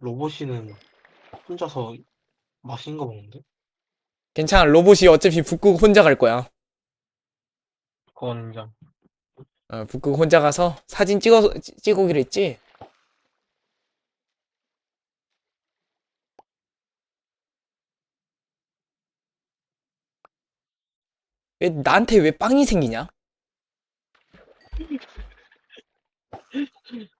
로봇이는 혼자서 맛있는 거 먹는데? 괜찮아. 로봇이 어차피 북극 혼자 갈 거야. 그건 인정. 어, 북극 혼자 가서 사진 찍어, 찍- 찍어오기로 했지? 왜, 나한테 왜 빵이 생기냐?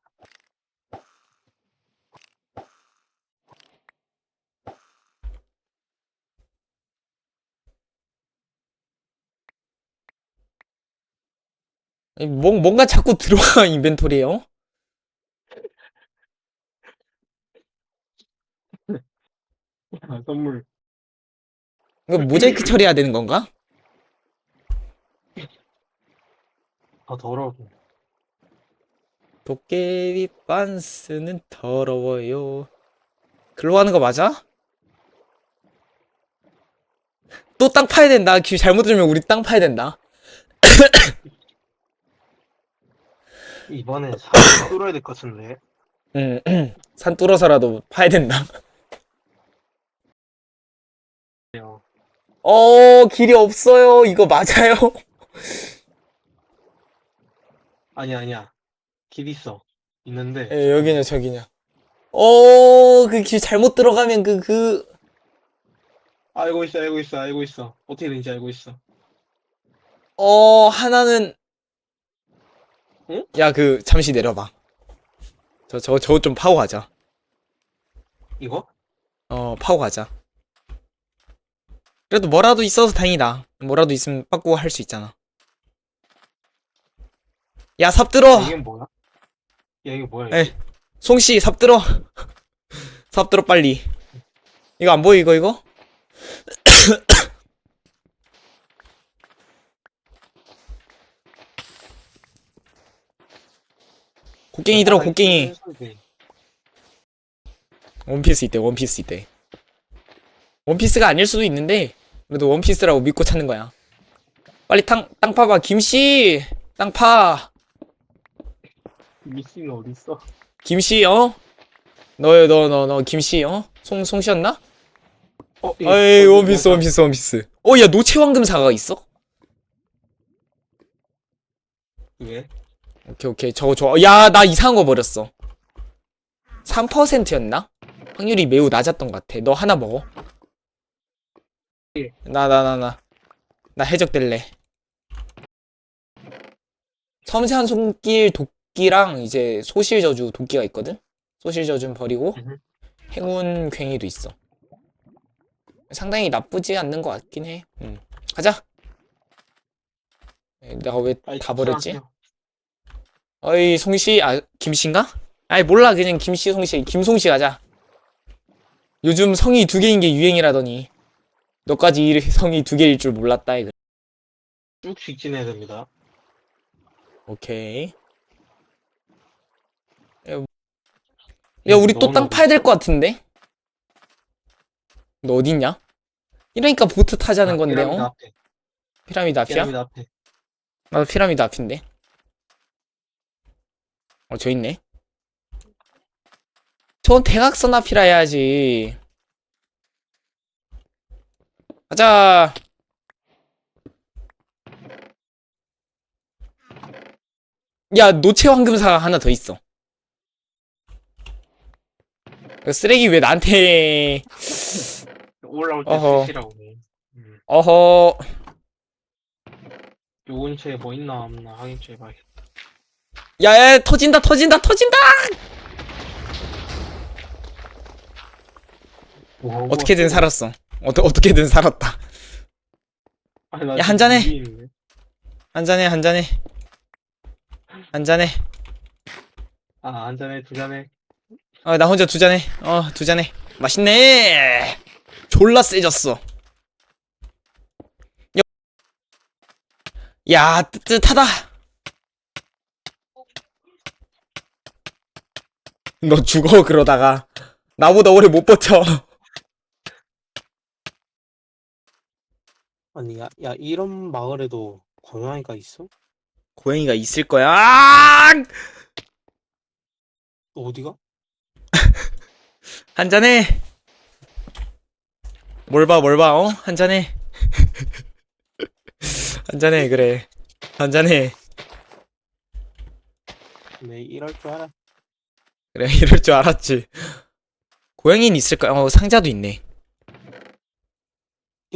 뭔, 뭔가 자꾸 들어와, 인벤토리에, 어? 아, 선물. 이거 모자이크 처리해야 되는 건가? 아, 더러워. 도깨비 빤스는 더러워요. 글로 가는 거 맞아? 또 땅 파야 된다. 귀 잘못 들으면 우리 땅 파야 된다. 이번에 사람 뚫어야 될 것 같은데. 음, 산 뚫어서라도 파야 된다. 어, 어, 길이 없어요. 이거 맞아요? 아니야, 아니야. 길 있어. 있는데. 예, 여기냐, 저기냐. 어, 그 길 잘못 들어가면 그, 그, 알고 있어, 알고 있어, 알고 있어. 어떻게 되는지 알고 있어. 어, 하나는, 응? 야, 그, 잠시 내려봐. 저, 저, 저거 좀 파고 가자. 이거? 어, 파고 가자. 그래도 뭐라도 있어서 다행이다. 뭐라도 있으면 빠꾸 할 수 있잖아. 야, 삽 들어! 이게 뭐야? 야, 이게 뭐야, 에. 이게? 송씨, 삽 들어! 삽 들어, 빨리. 이거 안 보여, 이거, 이거? 곡괭이 들어, 바닥에 곡괭이. 원피스 있대, 원피스 있대. 원피스가 아닐 수도 있는데, 그래도 원피스라고 믿고 찾는 거야. 빨리 땅, 땅 파봐, 김씨! 땅 파! 미씨는 어디 있어? 김씨, 어? 너요, 너, 너, 너, 김씨, 어? 송, 송씨였나? 어, 예. 아이, 어, 원피스, 뭐야? 원피스, 원피스. 어, 야, 노체황금 사가 있어? 왜? 오케이, 오케이. 저거, 저거. 야, 나 이상한 거 버렸어. 3%였나? 확률이 매우 낮았던 것 같아. 너 하나 먹어. 예. 나, 나, 나, 나. 나 해적될래. 섬세한 손길 도끼랑 이제 소실저주 도끼가 있거든? 소실저주는 버리고 음흠. 행운 괭이도 있어. 상당히 나쁘지 않는 것 같긴 해. 음. 가자. 에, 내가 왜 빨리 다 버렸지? 어이 송씨 아 김씨인가? 아이 몰라 그냥 김씨 송씨 김송씨 가자 요즘 성이 두 개인 게 유행이라더니 너까지 이 성이 두 개일 줄 몰랐다 이거 쭉 직진해야 됩니다. 오케이 야, 야 우리 또 땅 파야 될 것 같은데 너 어딨냐? 이러니까 보트 타자는 건데 피라미드 어? 피라미드 앞이야? 피라미드 앞에. 나도 피라미드 앞인데 어 저 있네 저건 대각선 앞이라 해야지 가자 야 노체 황금사가 하나 더 있어 그 쓰레기 왜 나한테 올라올 때 어허. 쓰시라고. 음. 어허 요 근처에 뭐 있나 없나 확인 좀 해봐야겠다. 야 야 터진다 터진다 터진다 뭐, 어떻게든 살았어 어떠, 어떻게든 살았다 아니, 나 야, 한 잔해. 위에. 한잔해 한잔해 한잔해 아, 한 잔에 두 잔에. 어, 나 혼자 두 잔해. 어, 두 잔해. 맛있네. 졸라 세졌어. 여- 야, 뜨뜻하다. 너 죽어, 그러다가. 나보다 오래 못 버텨. 아니, 야, 야, 이런 마을에도 고양이가 있어? 고양이가 있을 거야. 아! 너 어디가? 한 잔해. 뭘 봐, 뭘 봐, 어? 한 잔해. 한 잔해, 그래. 한 잔해. 네, 이럴 줄 알아. 그래, 이럴 줄 알았지. 고양이는 있을까? 어, 상자도 있네.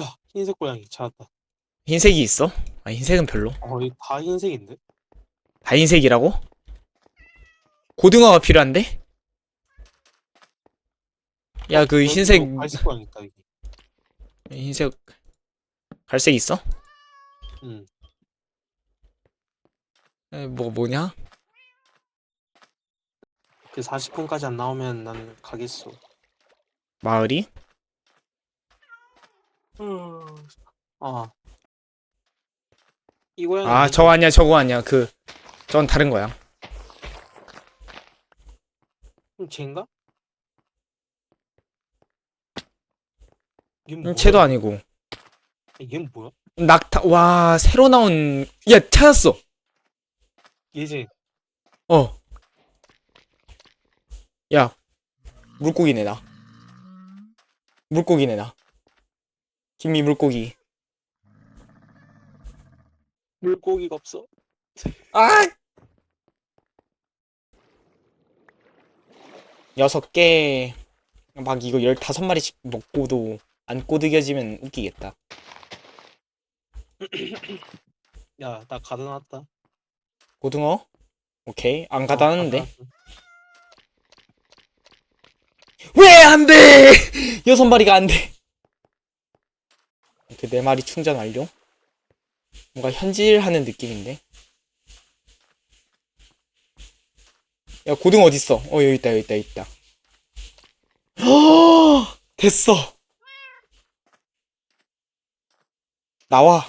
야, 흰색 고양이 찾았다. 흰색이 있어? 아, 흰색은 별로. 어, 이다 흰색인데? 다 흰색이라고? 고등어가 필요한데? 야, 그 흰색, 갈색 고양이 있다, 여기. 흰색, 갈색 있어? 응. 에, 뭐, 뭐냐? 그 40분까지 안 나오면 난 가겠어. 마을이? 아. 이 고양이. 아, 저거 아니야, 저거 아니야. 그, 저건 다른 거야. 음, 쟤인가? 얘는 음, 뭐야? 쟤도 아니고. 얘는 뭐야? 낙타, 와, 새로 나온, 야, 찾았어! 얘지. 어. 야, 물고기네, 나. 물고기네, 나. 김미 물고기. 물고기가 없어. 아! 여섯 개, 막 이거 열다섯 마리씩 먹고도 안 꼬드겨지면 웃기겠다. 야, 나 가둬놨다. 고등어? 오케이. 안 어, 가다는데. 가둬놨어. 왜 안 돼! 여섯 마리가 안 돼. 이렇게 네 마리 충전 완료. 뭔가 현질하는 느낌인데. 야, 고등 어딨어? 어, 여기 있다, 여기 있다, 여기 있다. 허! 됐어. 나와.